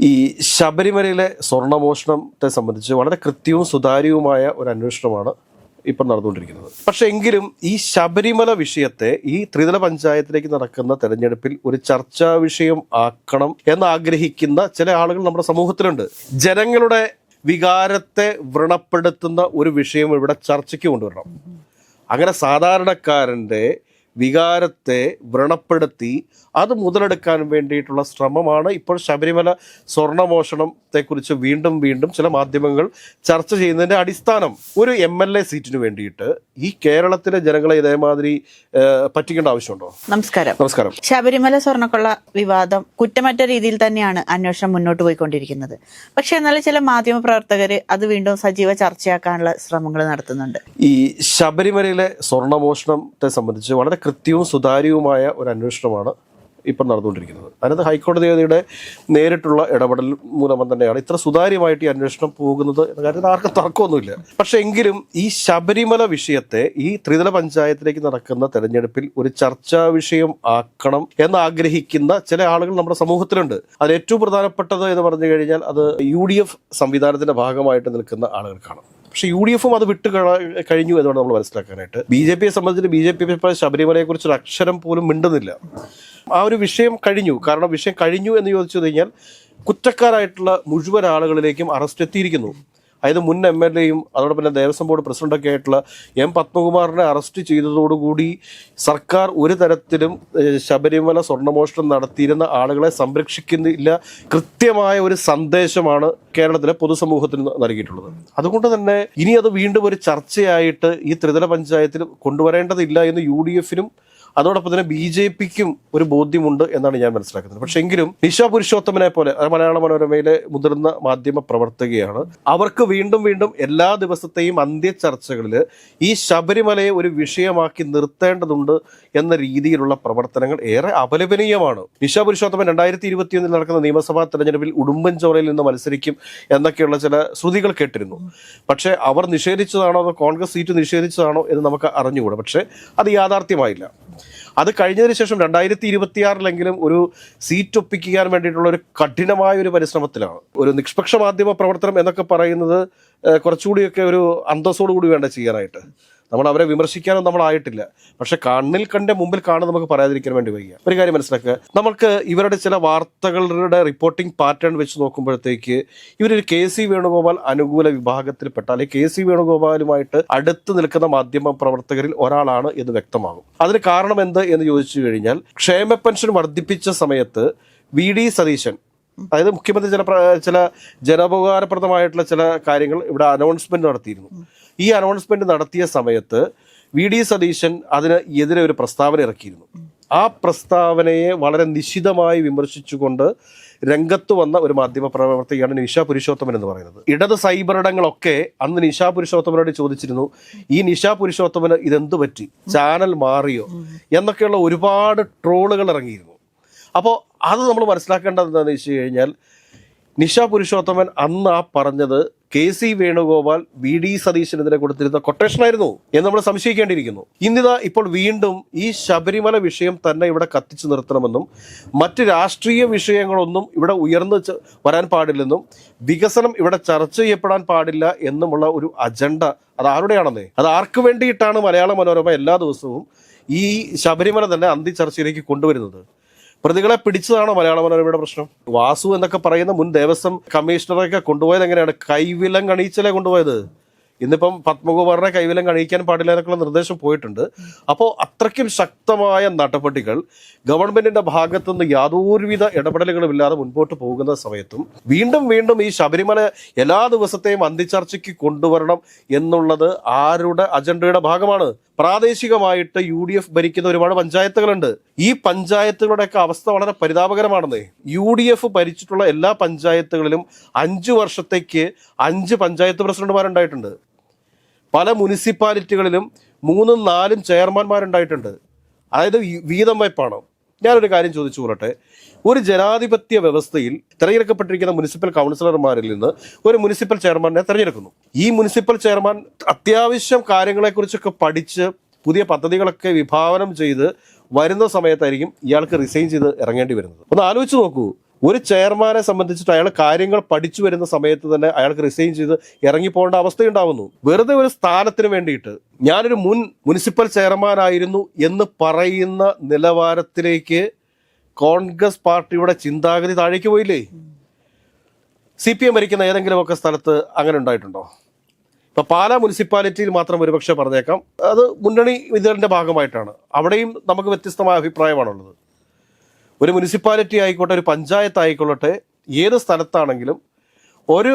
ഈ ശബരിമലയിലെ സ്വർണമോഷണത്തെ സംബന്ധിച്ച് വളരെ കൃത്യവും സുതാര്യവുമായ ഒരു അന്വേഷണമാണ് ഇപ്പം നടന്നുകൊണ്ടിരിക്കുന്നത്. പക്ഷേ എങ്കിലും ഈ ശബരിമല വിഷയത്തെ ഈ ത്രിതല പഞ്ചായത്തിലേക്ക് നടക്കുന്ന തെരഞ്ഞെടുപ്പിൽ ഒരു ചർച്ചാ വിഷയം ആക്കണം എന്നാഗ്രഹിക്കുന്ന ചില ആളുകൾ നമ്മുടെ സമൂഹത്തിലുണ്ട്. ജനങ്ങളുടെ വികാരത്തെ വ്രണപ്പെടുത്തുന്ന ഒരു വിഷയം ഇവിടെ ചർച്ചയ്ക്ക് കൊണ്ടുവരണം. അങ്ങനെ സാധാരണക്കാരന്റെ വികാരത്തെ വ്രണപ്പെടുത്തി അത് മുതലെടുക്കാൻ വേണ്ടിയിട്ടുള്ള ശ്രമമാണ്. ഇപ്പോൾ ശബരിമല സ്വർണമോഷണത്തെക്കുറിച്ച് വീണ്ടും വീണ്ടും ചില മാധ്യമങ്ങൾ ചർച്ച ചെയ്യുന്നതിന്റെ അടിസ്ഥാനം ഒരു എം എൽ എ സീറ്റിന് വേണ്ടിയിട്ട് ഈ കേരളത്തിലെ ജനങ്ങളെ ഇതേമാതിരി പറ്റിക്കേണ്ട ആവശ്യമുണ്ടോ? നമസ്കാരം. നമസ്കാരം. ശബരിമല സ്വർണക്കൊള്ള വിവാദം കുറ്റമറ്റ രീതിയിൽ തന്നെയാണ് അന്വേഷണം മുന്നോട്ട് പോയിക്കൊണ്ടിരിക്കുന്നത്. പക്ഷേ എന്നാൽ ചില മാധ്യമ പ്രവർത്തകർ അത് വീണ്ടും സജീവ ചർച്ചയാക്കാനുള്ള ശ്രമങ്ങൾ നടത്തുന്നുണ്ട്. ഈ ശബരിമലയിലെ സ്വർണമോഷണത്തെ സംബന്ധിച്ച് വളരെ കൃത്യവും സുതാര്യവുമായ ഒരു അന്വേഷണമാണ് ഇപ്പം നടന്നുകൊണ്ടിരിക്കുന്നത്. അതിനകത്ത് ഹൈക്കോടതിയുടെ നേരിട്ടുള്ള ഇടപെടൽ മൂലം തന്നെയാണ് ഇത്ര സുതാര്യമായിട്ട് ഈ അന്വേഷണം പോകുന്നത് എന്ന കാര്യത്തിൽ ആർക്കും തർക്കമൊന്നുമില്ല. പക്ഷേ എങ്കിലും ഈ ശബരിമല വിഷയത്തെ ഈ ത്രിതല പഞ്ചായത്തിലേക്ക് നടക്കുന്ന തെരഞ്ഞെടുപ്പിൽ ഒരു ചർച്ചാ വിഷയം ആക്കണം എന്നാഗ്രഹിക്കുന്ന ചില ആളുകൾ നമ്മുടെ സമൂഹത്തിലുണ്ട്. അതിൽ ഏറ്റവും പ്രധാനപ്പെട്ടത് എന്ന് പറഞ്ഞു കഴിഞ്ഞാൽ അത് യു ഡി എഫ് സംവിധാനത്തിന്റെ ഭാഗമായിട്ട് നിൽക്കുന്ന ആളുകൾക്കാണ്. പക്ഷേ യു ഡി എഫും അത് വിട്ട് കഴിഞ്ഞു എന്നാണ് നമ്മൾ മനസ്സിലാക്കാനായിട്ട്. ബി ജെ പിയെ സംബന്ധിച്ച് ബി ജെ പി ശബരിമലയെ ശബരിമലയെക്കുറിച്ച് ഒരു അക്ഷരം പോലും മിണ്ടുന്നില്ല. ആ ഒരു വിഷയം കഴിഞ്ഞു. കാരണം വിഷയം കഴിഞ്ഞു എന്ന് ചോദിച്ചു കഴിഞ്ഞാൽ കുറ്റക്കാരായിട്ടുള്ള മുഴുവൻ ആളുകളിലേക്കും അറസ്റ്റ് എത്തിയിരിക്കുന്നു. അതായത് മുൻ എം എൽ എയും അതോടൊപ്പം തന്നെ ദേവസ്വം ബോർഡ് പ്രസിഡന്റൊക്കെ ആയിട്ടുള്ള എം പത്മകുമാറിനെ അറസ്റ്റ് ചെയ്തതോടുകൂടി സർക്കാർ ഒരു തരത്തിലും ശബരിമല സ്വർണമോഷണം നടത്തിയിരുന്ന ആളുകളെ സംരക്ഷിക്കുന്നില്ല. കൃത്യമായ ഒരു സന്ദേശമാണ് കേരളത്തിലെ പൊതുസമൂഹത്തിന് നൽകിയിട്ടുള്ളത്. അതുകൊണ്ട് തന്നെ ഇനി അത് വീണ്ടും ഒരു ചർച്ചയായിട്ട് ഈ ത്രിതല പഞ്ചായത്തിൽ കൊണ്ടുവരേണ്ടതില്ല എന്ന് യു ഡി എഫിനും അതോടൊപ്പം തന്നെ ബി ജെ പിക്കും ഒരു ബോധ്യമുണ്ട് എന്നാണ് ഞാൻ മനസ്സിലാക്കുന്നത്. പക്ഷെ എങ്കിലും നിഷ പുരുഷോത്തമനെ പോലെ മലയാള മനോരമയിലെ മുതിർന്ന മാധ്യമ പ്രവർത്തകയാണ്. അവർക്ക് വീണ്ടും വീണ്ടും എല്ലാ ദിവസത്തെയും അന്ത്യ ചർച്ചകളിൽ ഈ ശബരിമലയെ ഒരു വിഷയമാക്കി നിർത്തേണ്ടതുണ്ട് എന്ന രീതിയിലുള്ള പ്രവർത്തനങ്ങൾ ഏറെ അപലപനീയമാണ്. നിഷ പുരുഷോത്തമൻ രണ്ടായിരത്തി ഇരുപത്തിയൊന്നിൽ നടക്കുന്ന നിയമസഭാ തെരഞ്ഞെടുപ്പിൽ ഉടുമ്പൻചോലയിൽ നിന്ന് മത്സരിക്കും എന്നൊക്കെയുള്ള ചില ശ്രുതികൾ കേട്ടിരുന്നു. പക്ഷേ അവർ നിഷേധിച്ചതാണോ അതോ കോൺഗ്രസ് സീറ്റ് നിഷേധിച്ചതാണോ എന്ന് നമുക്ക് അറിഞ്ഞുകൂടാ. പക്ഷേ അത് യാഥാർത്ഥ്യമായില്ല. അത് കഴിഞ്ഞതിന് ശേഷം രണ്ടായിരത്തി ഇരുപത്തിയാറിലെങ്കിലും ഒരു സീറ്റ് ഒപ്പിക്കാൻ വേണ്ടിയിട്ടുള്ള ഒരു കഠിനമായ ഒരു പരിശ്രമത്തിലാണ്. ഒരു നിഷ്പക്ഷ മാധ്യമ പ്രവർത്തനം എന്നൊക്കെ പറയുന്നത് കുറച്ചുകൂടിയൊക്കെ ഒരു അന്തസ്സോടു കൂടി വേണ്ട ചെയ്യാനായിട്ട്. നമ്മൾ അവരെ വിമർശിക്കാനും നമ്മളായിട്ടില്ല. പക്ഷെ കണ്ണിൽ കണ്ട മുമ്പിൽ കാണുന്ന നമുക്ക് പറയാതിരിക്കാൻ വേണ്ടി വയ്യ. ഒരു കാര്യം മനസ്സിലാക്കുക. നമുക്ക് ഇവരുടെ ചില വാർത്തകളുടെ റിപ്പോർട്ടിംഗ് പാറ്റേൺ വെച്ച് നോക്കുമ്പോഴത്തേക്ക് ഇവരൊരു കെ സി വേണുഗോപാൽ അനുകൂല വിഭാഗത്തിൽപ്പെട്ട അല്ലെങ്കിൽ കെ സി വേണുഗോപാലുമായിട്ട് അടുത്ത് നിൽക്കുന്ന മാധ്യമ പ്രവർത്തകരിൽ ഒരാളാണ് എന്ന് വ്യക്തമാകും. അതിന് കാരണം എന്ത് എന്ന് ചോദിച്ചു കഴിഞ്ഞാൽ ക്ഷേമ പെൻഷൻ വർദ്ധിപ്പിച്ച സമയത്ത് വി ഡി സതീശൻ അതായത് മുഖ്യമന്ത്രി ചില ചില ജനോപകാരപ്രദമായിട്ടുള്ള ചില കാര്യങ്ങൾ ഇവിടെ അനൗൺസ്മെന്റ് നടത്തിയിരുന്നു. ഈ അനൗൺസ്മെന്റ് നടത്തിയ സമയത്ത് വി ഡി സതീശൻ അതിന് എതിരെ ഒരു പ്രസ്താവന ഇറക്കിയിരുന്നു. ആ പ്രസ്താവനയെ വളരെ നിശിതമായി വിമർശിച്ചുകൊണ്ട് രംഗത്ത് വന്ന ഒരു മാധ്യമ പ്രവർത്തകയാണ് നിഷ പുരുഷോത്തമൻ എന്ന് പറയുന്നത്. ഇടത് സൈബറിടങ്ങളൊക്കെ അന്ന് നിഷാ പുരുഷോത്തമനോട് ചോദിച്ചിരുന്നു ഈ നിഷാ പുരുഷോത്തമന് ഇതെന്ത് പറ്റി? ചാനൽ മാറിയോ? എന്നൊക്കെയുള്ള ഒരുപാട് ട്രോളുകൾ ഇറങ്ങിയിരുന്നു. അപ്പോൾ അത് നമ്മൾ മനസ്സിലാക്കേണ്ടത് എന്താണെന്ന് വെച്ച് കഴിഞ്ഞാൽ നിഷാ പുരുഷോത്തമൻ അന്ന് ആ പറഞ്ഞത് K C Venugopal V D സതീശനെതിരെ കൊടുത്തിരുന്ന കൊട്ടേഷനായിരുന്നു എന്ന് നമ്മൾ സംശയിക്കേണ്ടിയിരിക്കുന്നു. ഇന്നിതാ ഇപ്പോൾ വീണ്ടും ഈ ശബരിമല വിഷയം തന്നെ ഇവിടെ കത്തിച്ചു നിർത്തണമെന്നും മറ്റ് രാഷ്ട്രീയ വിഷയങ്ങളൊന്നും ഇവിടെ ഉയർന്നു വരാൻ പാടില്ലെന്നും വികസനം ഇവിടെ ചർച്ച ചെയ്യപ്പെടാൻ പാടില്ല എന്നുമുള്ള ഒരു അജണ്ട അത് ആരുടെയാണെന്നേ? അത് ആർക്ക് വേണ്ടിയിട്ടാണ് മലയാള മനോരമ എല്ലാ ദിവസവും ഈ ശബരിമല തന്നെ അന്തി ചർച്ചയിലേക്ക് കൊണ്ടുവരുന്നത്? പ്രതികളെ പിടിച്ചതാണോ മലയാള മനോരമയുടെ പ്രശ്നം? വാസു എന്നൊക്കെ പറയുന്ന മുൻ ദേവസ്വം കമ്മീഷണറൊക്കെ കൊണ്ടുപോയത് എങ്ങനെയാണ്? കൈവിലം കണിയിച്ചല്ലേ കൊണ്ടുപോയത്? ഇന്നിപ്പം പത്മകുമാറിനെ കൈവിലം കണിയിക്കാൻ പാടില്ല എന്നൊക്കെയുള്ള നിർദ്ദേശം പോയിട്ടുണ്ട്. അപ്പോൾ അത്രയ്ക്കും ശക്തമായ നടപടികൾ ഗവൺമെന്റിന്റെ ഭാഗത്തു നിന്ന് യാതൊരുവിധ ഇടപെടലുകളും ഇല്ലാതെ മുൻപോട്ട് പോകുന്ന സമയത്തും വീണ്ടും വീണ്ടും ഈ ശബരിമല എല്ലാ ദിവസത്തെയും അന്തിച്ചർച്ചയ്ക്ക് കൊണ്ടുവരണം എന്നുള്ളത് ആരുടെ അജണ്ടയുടെ ഭാഗമാണ്? പ്രാദേശികമായിട്ട് യു ഡി എഫ് ഭരിക്കുന്ന ഒരുപാട് പഞ്ചായത്തുകളുണ്ട്. ഈ പഞ്ചായത്തുകളുടെയൊക്കെ അവസ്ഥ വളരെ പരിതാപകരമാണെന്നേ. യു ഡി എഫ് ഭരിച്ചിട്ടുള്ള എല്ലാ പഞ്ചായത്തുകളിലും അഞ്ചു വർഷത്തേക്ക് അഞ്ച് പഞ്ചായത്ത് പ്രസിഡന്റുമാരുണ്ടായിട്ടുണ്ട്. പല മുനിസിപ്പാലിറ്റികളിലും മൂന്നും നാലും ചെയർമാൻമാരുണ്ടായിട്ടുണ്ട്. അതായത് വീതം വയ്പ്പാണ് ഞാനൊരു കാര്യം ചോദിച്ചു കൊള്ളട്ടെ ഒരു ജനാധിപത്യ വ്യവസ്ഥയിൽ തിരഞ്ഞെടുക്കപ്പെട്ടിരിക്കുന്ന മുനിസിപ്പൽ കൗൺസിലർമാരിൽ നിന്ന് ഒരു മുനിസിപ്പൽ ചെയർമാനെ തിരഞ്ഞെടുക്കുന്നു. ഈ മുനിസിപ്പൽ ചെയർമാൻ അത്യാവശ്യം കാര്യങ്ങളെക്കുറിച്ചൊക്കെ പഠിച്ച് പുതിയ പദ്ധതികളൊക്കെ വിഭാവനം ചെയ്ത് വരുന്ന സമയത്തായിരിക്കും ഇയാൾക്ക് റിസൈൻ ചെയ്ത് ഇറങ്ങേണ്ടി വരുന്നത്. ഒന്ന് ആലോചിച്ച് നോക്കൂ. ഒരു ചെയർമാനെ സംബന്ധിച്ചിട്ട് അയാൾ കാര്യങ്ങൾ പഠിച്ചു വരുന്ന സമയത്ത് തന്നെ അയാൾക്ക് റിസൈൻ ചെയ്ത് ഇറങ്ങിപ്പോകേണ്ട അവസ്ഥയുണ്ടാവുന്നു. വെറുതെ ഒരു സ്ഥാനത്തിന് വേണ്ടിയിട്ട് ഞാനൊരു മുൻ മുനിസിപ്പൽ ചെയർമാനായിരുന്നു എന്ന് പറയുന്ന നിലവാരത്തിലേക്ക് കോൺഗ്രസ് പാർട്ടിയുടെ ചിന്താഗതി താഴേക്ക് പോയില്ലേ? സി പി എം ഭരിക്കുന്ന ഏതെങ്കിലുമൊക്കെ സ്ഥലത്ത് അങ്ങനെ ഉണ്ടായിട്ടുണ്ടോ? ഇപ്പൊ പാലാ മുനിസിപ്പാലിറ്റിയിൽ മാത്രം ഒരുപക്ഷെ പറഞ്ഞേക്കാം. അത് മുന്നണി ഇതിന്റെ ഭാഗമായിട്ടാണ്. അവിടെയും നമുക്ക് വ്യത്യസ്തമായ അഭിപ്രായമാണുള്ളത്. ഒരു മുനിസിപ്പാലിറ്റി ആയിക്കോട്ടെ ഒരു പഞ്ചായത്ത് ആയിക്കൊള്ളട്ടെ ഏത് സ്ഥലത്താണെങ്കിലും ഒരു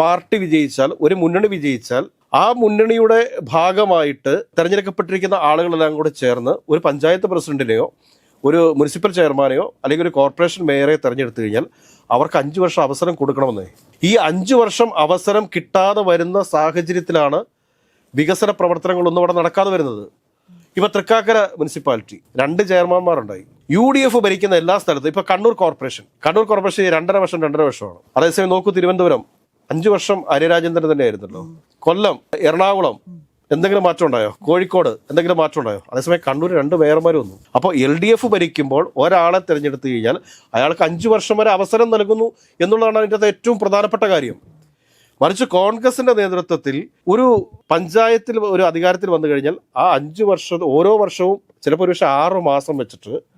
പാർട്ടി വിജയിച്ചാൽ ഒരു മുന്നണി വിജയിച്ചാൽ ആ മുന്നണിയുടെ ഭാഗമായിട്ട് തെരഞ്ഞെടുക്കപ്പെട്ടിരിക്കുന്ന ആളുകളെല്ലാം കൂടെ ചേർന്ന് ഒരു പഞ്ചായത്ത് പ്രസിഡന്റിനെയോ ഒരു മുനിസിപ്പൽ ചെയർമാനെയോ അല്ലെങ്കിൽ ഒരു കോർപ്പറേഷൻ മേയറെ തിരഞ്ഞെടുത്തു കഴിഞ്ഞാൽ അവർക്ക് അഞ്ചു വർഷം അവസരം കൊടുക്കണമെന്നേ. ഈ അഞ്ചു വർഷം അവസരം കിട്ടാതെ വരുന്ന സാഹചര്യത്തിലാണ് വികസന പ്രവർത്തനങ്ങളൊന്നും അവിടെ നടക്കാതെ വരുന്നത്. ഇപ്പൊ തൃക്കാക്കര മുനിസിപ്പാലിറ്റി രണ്ട് ചെയർമാൻമാരുണ്ടായി. യു ഡി എഫ് ഭരിക്കുന്ന എല്ലാ സ്ഥലത്തും ഇപ്പൊ കണ്ണൂർ കോർപ്പറേഷൻ. കണ്ണൂർ കോർപ്പറേഷൻ രണ്ടര വർഷം രണ്ടര വർഷമാണ്. അതേസമയം നോക്കൂ തിരുവനന്തപുരം. അഞ്ചു വർഷം ആര്യരാജേന്ദ്രൻ തന്നെ ആയിരുന്നല്ലോ കൊല്ലം എറണാകുളം എന്തെങ്കിലും മാറ്റം ഉണ്ടായോ? കോഴിക്കോട് എന്തെങ്കിലും മാറ്റം ഉണ്ടായോ? അതേസമയം കണ്ണൂർ രണ്ട് മേയർമാർ വന്നു. അപ്പോൾ എൽ ഡി എഫ് ഭരിക്കുമ്പോൾ ഒരാളെ തിരഞ്ഞെടുത്തു കഴിഞ്ഞാൽ അയാൾക്ക് അഞ്ചു വർഷം വരെ അവസരം നൽകുന്നു എന്നുള്ളതാണ് അതിന്റെ ഏറ്റവും പ്രധാനപ്പെട്ട കാര്യം. മറിച്ച് കോൺഗ്രസിന്റെ നേതൃത്വത്തിൽ ഒരു പഞ്ചായത്തിൽ ഒരു അധികാരത്തിൽ വന്നു കഴിഞ്ഞാൽ ആ അഞ്ചു വർഷം ഓരോ വർഷവും ചിലപ്പോൾ ഒരു പക്ഷേ ആറ് മാസം വെച്ചിട്ട്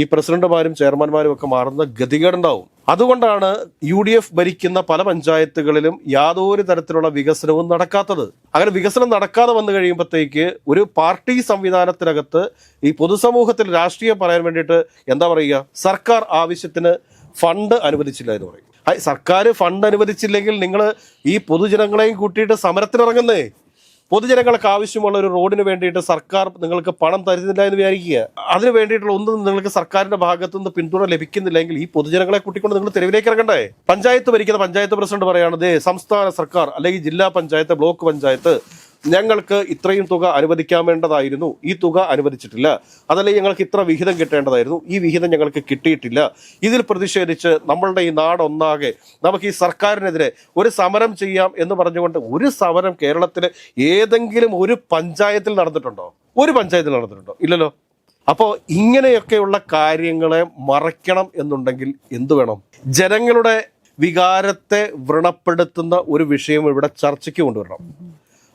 ഈ പ്രസിഡന്റുമാരും ചെയർമാൻമാരും ഒക്കെ മാറുന്ന ഗതികേടുണ്ടാവും അതുകൊണ്ടാണ് യു ഡി എഫ് ഭരിക്കുന്ന പല പഞ്ചായത്തുകളിലും യാതൊരു തരത്തിലുള്ള വികസനവും നടക്കാത്തത്. അങ്ങനെ വികസനം നടക്കാതെ വന്നു കഴിയുമ്പോഴത്തേക്ക് ഒരു പാർട്ടി സംവിധാനത്തിനകത്ത് ഈ പൊതുസമൂഹത്തിൽ രാഷ്ട്രീയം പറയാൻ വേണ്ടിയിട്ട് എന്താ പറയുക? സർക്കാർ ആവശ്യത്തിന് ഫണ്ട് അനുവദിച്ചില്ല എന്ന് പറയും. സർക്കാർ ഫണ്ട് അനുവദിച്ചില്ലെങ്കിൽ നിങ്ങൾ ഈ പൊതുജനങ്ങളെയും കൂട്ടിയിട്ട് സമരത്തിനിറങ്ങുന്നേ. പൊതുജനങ്ങൾക്ക് ആവശ്യമുള്ള ഒരു റോഡിന് വേണ്ടിയിട്ട് സർക്കാർ നിങ്ങൾക്ക് പണം തരുന്നില്ല എന്ന് വിചാരിക്കുക. അതിന് വേണ്ടിയിട്ടുള്ള ഒന്നും നിങ്ങൾക്ക് സർക്കാരിന്റെ ഭാഗത്തുനിന്ന് പിന്തുണ ലഭിക്കുന്നില്ലെങ്കിൽ ഈ പൊതുജനങ്ങളെ കൂട്ടിക്കൊണ്ട് നിങ്ങൾ തെരുവിലേക്ക് ഇറങ്ങണ്ടേ? പഞ്ചായത്ത് ഭരിക്കുന്ന പഞ്ചായത്ത് പ്രസിഡന്റ് പറയുകയാണ് സംസ്ഥാന സർക്കാർ അല്ലെങ്കിൽ ജില്ലാ പഞ്ചായത്ത് ബ്ലോക്ക് പഞ്ചായത്ത് ഞങ്ങൾക്ക് ഇത്രയും തുക അനുവദിക്കാൻ വേണ്ടതായിരുന്നു. ഈ തുക അനുവദിച്ചിട്ടില്ല. അതല്ലെങ്കിൽ ഞങ്ങൾക്ക് ഇത്ര വിഹിതം കിട്ടേണ്ടതായിരുന്നു. ഈ വിഹിതം ഞങ്ങൾക്ക് കിട്ടിയിട്ടില്ല. ഇതിൽ പ്രതിഷേധിച്ച് നമ്മളുടെ ഈ നാടൊന്നാകെ നമുക്ക് ഈ സർക്കാരിനെതിരെ ഒരു സമരം ചെയ്യാം എന്ന് പറഞ്ഞുകൊണ്ട് ഒരു സമരം കേരളത്തിൽ ഏതെങ്കിലും ഒരു പഞ്ചായത്തിൽ നടന്നിട്ടുണ്ടോ? ഒരു പഞ്ചായത്തിൽ നടന്നിട്ടുണ്ടോ? ഇല്ലല്ലോ. അപ്പോൾ ഇങ്ങനെയൊക്കെയുള്ള കാര്യങ്ങളെ മറയ്ക്കണം എന്നുണ്ടെങ്കിൽ എന്തു വേണം? ജനങ്ങളുടെ വികാരത്തെ വ്രണപ്പെടുത്തുന്ന ഒരു വിഷയം ഇവിടെ ചർച്ചയ്ക്ക് കൊണ്ടുവരണം.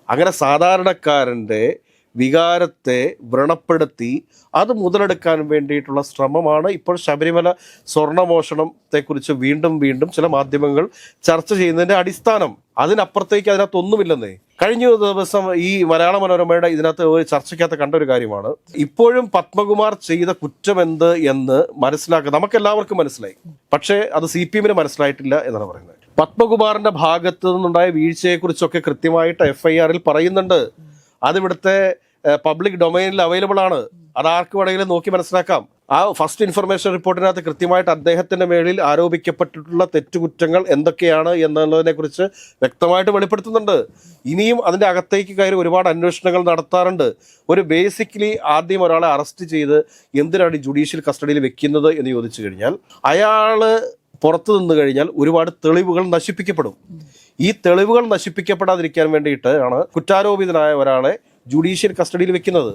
അങ്ങനെ സാധാരണക്കാരന്റെ വികാരത്തെ വ്രണപ്പെടുത്തി അത് മുതലെടുക്കാൻ വേണ്ടിയിട്ടുള്ള ശ്രമമാണ്. ഇപ്പോൾ ശബരിമല സ്വർണമോഷണത്തെക്കുറിച്ച് വീണ്ടും വീണ്ടും ചില മാധ്യമങ്ങൾ ചർച്ച ചെയ്യുന്നതിന്റെ അടിസ്ഥാനം. അതിനപ്പുറത്തേക്ക് അതിനകത്ത് ഒന്നുമില്ലെന്നേ കഴിഞ്ഞ ദിവസം ഈ മലയാള മനോരമയുടെ ഇതിനകത്ത് ഒരു ചർച്ചയ്ക്കകത്ത് കണ്ട ഒരു കാര്യമാണ്. ഇപ്പോഴും പത്മകുമാർ ചെയ്ത കുറ്റം എന്ത് എന്ന് മനസ്സിലാക്കുക നമുക്കെല്ലാവർക്കും മനസ്സിലായി. പക്ഷേ അത് സി പി എമ്മിന് മനസ്സിലായിട്ടില്ല എന്നാണ് പറയുന്നത്. പത്മകുമാറിന്റെ ഭാഗത്തു നിന്നുണ്ടായ വീഴ്ചയെക്കുറിച്ചൊക്കെ കൃത്യമായിട്ട് എഫ് ഐ ആറിൽ പറയുന്നുണ്ട്. അതിവിടുത്തെ പബ്ലിക് ഡൊമൈനിൽ അവൈലബിൾ ആണ്. അത് ആർക്ക് വേണമെങ്കിലും നോക്കി മനസ്സിലാക്കാം. ആ ഫസ്റ്റ് ഇൻഫർമേഷൻ റിപ്പോർട്ടിനകത്ത് കൃത്യമായിട്ട് അദ്ദേഹത്തിന്റെ മേളിൽ ആരോപിക്കപ്പെട്ടിട്ടുള്ള തെറ്റുകുറ്റങ്ങൾ എന്തൊക്കെയാണ് എന്നുള്ളതിനെ കുറിച്ച് വ്യക്തമായിട്ട് വെളിപ്പെടുത്തുന്നുണ്ട്. ഇനിയും അതിന്റെ അകത്തേക്ക് കയറി ഒരുപാട് അന്വേഷണങ്ങൾ നടത്താറുണ്ട്. ഒരു ബേസിക്കലി ആദ്യം ഒരാളെ അറസ്റ്റ് ചെയ്ത് എന്തിനാണ് ജുഡീഷ്യൽ കസ്റ്റഡിയിൽ വെക്കുന്നത് എന്ന് ചോദിച്ചു കഴിഞ്ഞാൽ അയാൾ പുറത്തു നിന്ന് കഴിഞ്ഞാൽ ഒരുപാട് തെളിവുകൾ നശിപ്പിക്കപ്പെടും. ഈ തെളിവുകൾ നശിപ്പിക്കപ്പെടാതിരിക്കാൻ വേണ്ടിയിട്ട് ആണ് കുറ്റാരോപിതനായ ഒരാളെ ജുഡീഷ്യൽ കസ്റ്റഡിയിൽ വെക്കുന്നത്.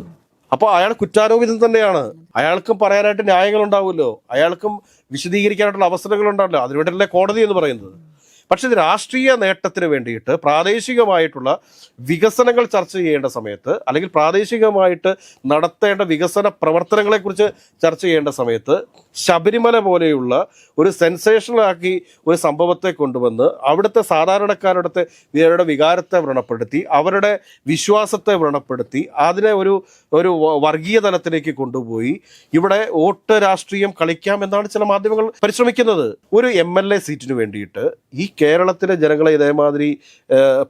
അപ്പോൾ അയാൾ കുറ്റാരോപിതൻ തന്നെയാണ്. അയാൾക്കും പറയാനായിട്ട് ന്യായങ്ങൾ ഉണ്ടാവുമല്ലോ അയാൾക്കും വിശദീകരിക്കാനായിട്ടുള്ള അവസരങ്ങൾ ഉണ്ടാവില്ല അതിനുവേണ്ടിയല്ലേ കോടതി എന്ന് പറയുന്നത്. പക്ഷേ ഇത് രാഷ്ട്രീയ നേട്ടത്തിന് വേണ്ടിയിട്ട് പ്രാദേശികമായിട്ടുള്ള വികസനങ്ങൾ ചർച്ച ചെയ്യേണ്ട സമയത്ത് അല്ലെങ്കിൽ പ്രാദേശികമായിട്ട് നടത്തേണ്ട വികസന പ്രവർത്തനങ്ങളെക്കുറിച്ച് ചർച്ച ചെയ്യേണ്ട സമയത്ത് ശബരിമല പോലെയുള്ള ഒരു സെൻസേഷനാക്കി ഒരു സംഭവത്തെ കൊണ്ടുവന്ന് അവിടുത്തെ സാധാരണക്കാരുടെ ഇവരുടെ വികാരത്തെ വ്രണപ്പെടുത്തി അവരുടെ വിശ്വാസത്തെ വ്രണപ്പെടുത്തി അതിനെ ഒരു ഒരു വർഗീയ തലത്തിലേക്ക് കൊണ്ടുപോയി ഇവിടെ വോട്ട് രാഷ്ട്രീയം കളിക്കാം എന്നാണ് ചില മാധ്യമങ്ങൾ പരിശ്രമിക്കുന്നത്. ഒരു എം എൽ എ സീറ്റിന് വേണ്ടിയിട്ട് ഈ കേരളത്തിലെ ജനങ്ങളെ ഇതേമാതിരി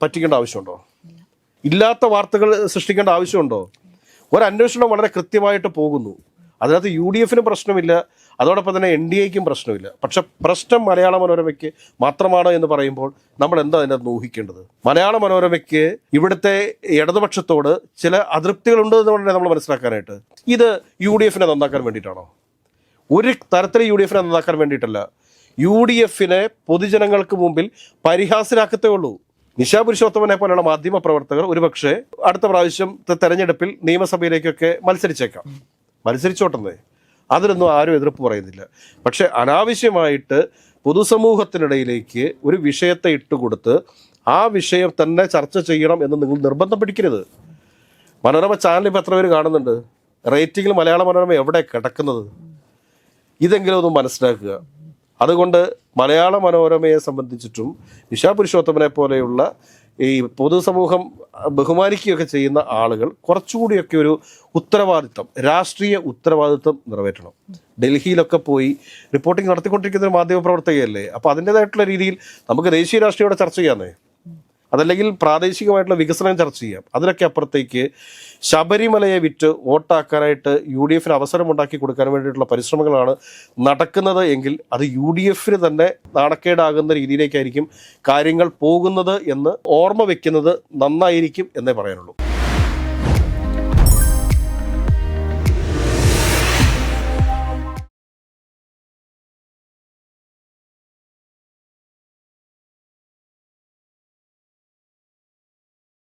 പറ്റിക്കേണ്ട ആവശ്യമുണ്ടോ? ഇല്ലാത്ത വാർത്തകൾ സൃഷ്ടിക്കേണ്ട ആവശ്യമുണ്ടോ? ഒരു അന്വേഷണം വളരെ കൃത്യമായിട്ട് പോകുന്നു. അതിനകത്ത് യു ഡി എഫിനും പ്രശ്നമില്ല. അതോടൊപ്പം തന്നെ എൻ ഡി എക്കും പ്രശ്നമില്ല. പക്ഷെ പ്രശ്നം മലയാള മനോരമയ്ക്ക് മാത്രമാണോ എന്ന് പറയുമ്പോൾ നമ്മൾ എന്താ അതിനകത്ത് ഊഹിക്കേണ്ടത്? മലയാള മനോരമയ്ക്ക് ഇവിടുത്തെ ഇടതുപക്ഷത്തോട് ചില അതൃപ്തികളുണ്ട് എന്ന് പറഞ്ഞാൽ നമ്മൾ മനസ്സിലാക്കാനായിട്ട്. ഇത് യു ഡി എഫിനെ നന്നാക്കാൻ വേണ്ടിയിട്ടാണോ? ഒരു തരത്തിൽ യു ഡി എഫിനെ നന്നാക്കാൻ വേണ്ടിയിട്ടല്ല. യു ഡി എഫിനെ പൊതുജനങ്ങൾക്ക് മുമ്പിൽ പരിഹാസരാക്കത്തേ ഉള്ളൂ. നിശാ പുരുഷോത്തമനെ പോലെയുള്ള മാധ്യമ പ്രവർത്തകർ ഒരുപക്ഷെ അടുത്ത പ്രാവശ്യം തെരഞ്ഞെടുപ്പിൽ നിയമസഭയിലേക്കൊക്കെ മത്സരിച്ചേക്കാം. മത്സരിച്ചോട്ടെ അതിലൊന്നും ആരും എതിർപ്പ് പറയുന്നില്ല. പക്ഷെ അനാവശ്യമായിട്ട് പൊതുസമൂഹത്തിനിടയിലേക്ക് ഒരു വിഷയത്തെ ഇട്ടുകൊടുത്ത് ആ വിഷയം തന്നെ ചർച്ച ചെയ്യണം എന്ന് നിങ്ങൾ നിർബന്ധം പിടിക്കരുത്. മനോരമ ചാനലിൽ എത്ര പേര് കാണുന്നുണ്ട്? റേറ്റിംഗിൽ മലയാള മനോരമ എവിടെ കിടക്കുന്നത്? ഇതെങ്കിലും ഒന്ന് മനസ്സിലാക്കുക. അതുകൊണ്ട് മലയാള മനോരമയെ സംബന്ധിച്ചിട്ടും നിഷാ പുരുഷോത്തമനെ പോലെയുള്ള ഈ പൊതുസമൂഹം ബഹുമാനിക്കുകയൊക്കെ ചെയ്യുന്ന ആളുകൾ കുറച്ചുകൂടിയൊക്കെ ഒരു ഉത്തരവാദിത്തം രാഷ്ട്രീയ ഉത്തരവാദിത്തം നിറവേറ്റണം. ഡൽഹിയിലൊക്കെ പോയി റിപ്പോർട്ടിംഗ് നടത്തിക്കൊണ്ടിരിക്കുന്ന ഒരു മാധ്യമപ്രവർത്തകയല്ലേ? അപ്പോൾ അതിന്റെതായിട്ടുള്ള രീതിയിൽ നമുക്ക് ദേശീയ രാഷ്ട്രീയോടെ ചർച്ച ചെയ്യാന്നേ അതല്ലെങ്കിൽ പ്രാദേശികമായിട്ടുള്ള വികസനം ചർച്ച ചെയ്യാം. അതിനൊക്കെ അപ്പുറത്തേക്ക് ശബരിമലയെ വിറ്റ് വോട്ടാക്കാനായിട്ട് യു ഡി എഫിന് അവസരം ഉണ്ടാക്കി കൊടുക്കാൻ വേണ്ടിയിട്ടുള്ള പരിശ്രമങ്ങളാണ് നടക്കുന്നത് എങ്കിൽ അത് യു ഡി എഫിന് തന്നെ നാണക്കേടാകുന്ന രീതിയിലേക്കായിരിക്കും കാര്യങ്ങൾ പോകുന്നത് എന്ന് ഓർമ്മ വെക്കുന്നത് നന്നായിരിക്കും എന്നേ പറയാനുള്ളൂ.